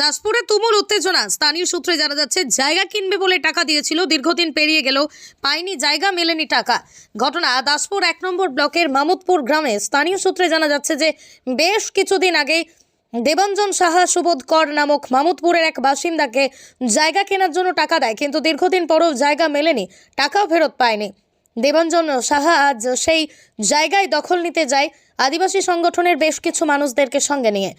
দাসপুরে তুমুল উত্তেজনা। স্থানীয় সূত্রে জানা যাচ্ছে, জায়গা কিনবে বলে টাকা দিয়েছিল, দীর্ঘদিন পেরিয়ে গেলেও পায়নি জায়গা, মেলেনি টাকা। ঘটনা, দাসপুর এক নম্বর ব্লকের মামুদপুর গ্রামে। স্থানীয় সূত্রে জানা যাচ্ছে যে, বেশ কিছুদিন আগেই দেবাঞ্জন সাহা সুবোধ কর নামক মামুদপুরের এক বাসিন্দাকে জায়গা কেনার জন্য টাকা দেয়, কিন্তু দীর্ঘদিন পরেও জায়গা মেলেনি, টাকাও ফেরত পায়নি। দেবাঞ্জন সাহা আজ সেই জায়গায় দখল নিতে যায়। আদিবাসী সংগঠনের বেশ কিছু মানুষদেরকে সঙ্গে নিয়ে।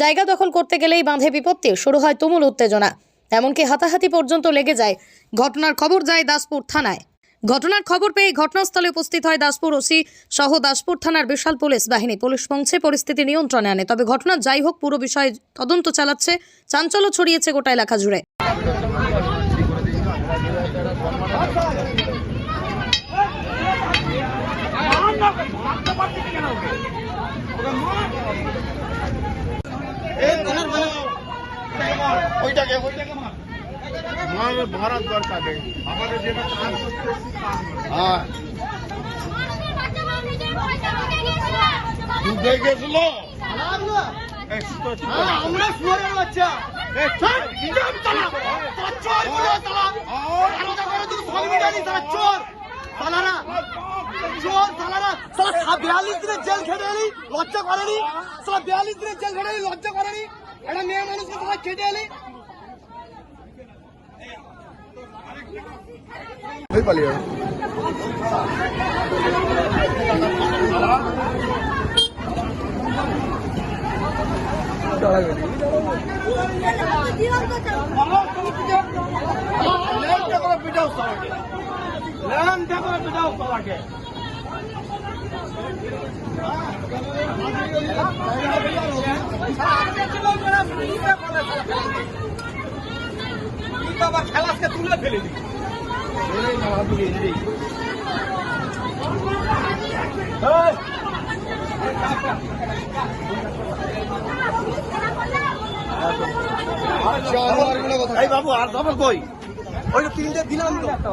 জায়গা দখল করতে গেলেই বাঁধে বিপত্তি, শুরু হয় তুমুল উত্তেজনা। এমনকি হাতাহাতি পর্যন্ত লেগে যায়। ঘটনার খবর যায় দাসপুর থানায়। ঘটনার খবর পেয়ে ঘটনাস্থলে উপস্থিত হয় দাসপুর ওসি সহ দাসপুর থানার বিশাল পুলিশ বাহিনী। পুলিশ পৌঁছে পরিস্থিতি নিয়ন্ত্রণে আনে। তবে ঘটনা যাই হোক, পুরো বিষয়ে তদন্ত চালাচ্ছে। চাঞ্চল্য ছড়িয়েছে গোটা এলাকা জুড়ে। ওইটাকে ওইটাকে মার। মার দরকার নেই। আমাদের যেটা কাজ করতে হ্যাঁ। আমরা শুয়ারের বাচ্চা। চোর সালারা চোর সালারা সালা বিয়াল্লিশ দিনের জেল খেটে এলি লজ্জা করেনি। সালা বিয়াল্লিশ দিনের জেল খেটে এলি লজ্জা করেনি। একটা মেয়ে মানুষকে সালা খেটে এলি। পিটাও সবাইকে পিটাও সবাইকে খেলাসকে তুলে ফেলে দিই এই বাবু আর খবর কই? ওই তিনটে দিলাম তো।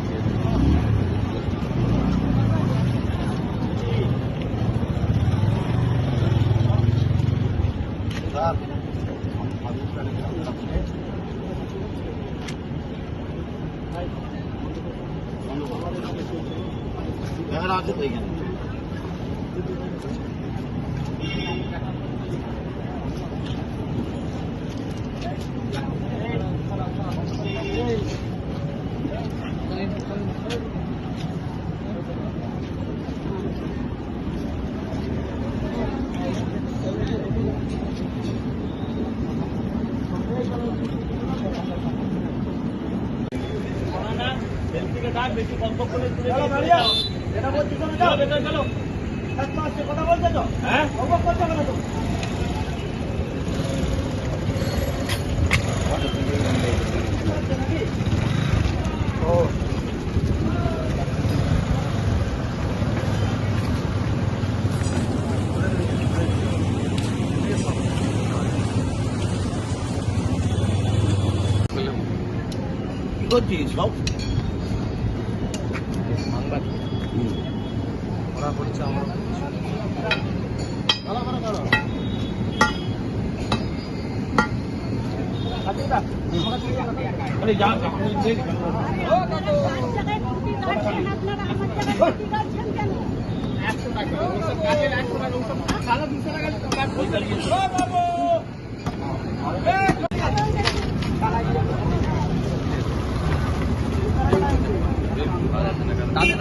രാജു തയ്ക്കുന്നു ব্যক্তিকে ডাক ব্যক্তি কর্তব্য করে আরেকটা এগিয়ে নিয়ে নে। বাবু, এখানে আছে তো? এখানে কি করছিস সব ওরা করছে আমরা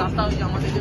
রাস্তা হচ্ছে আমাদের যে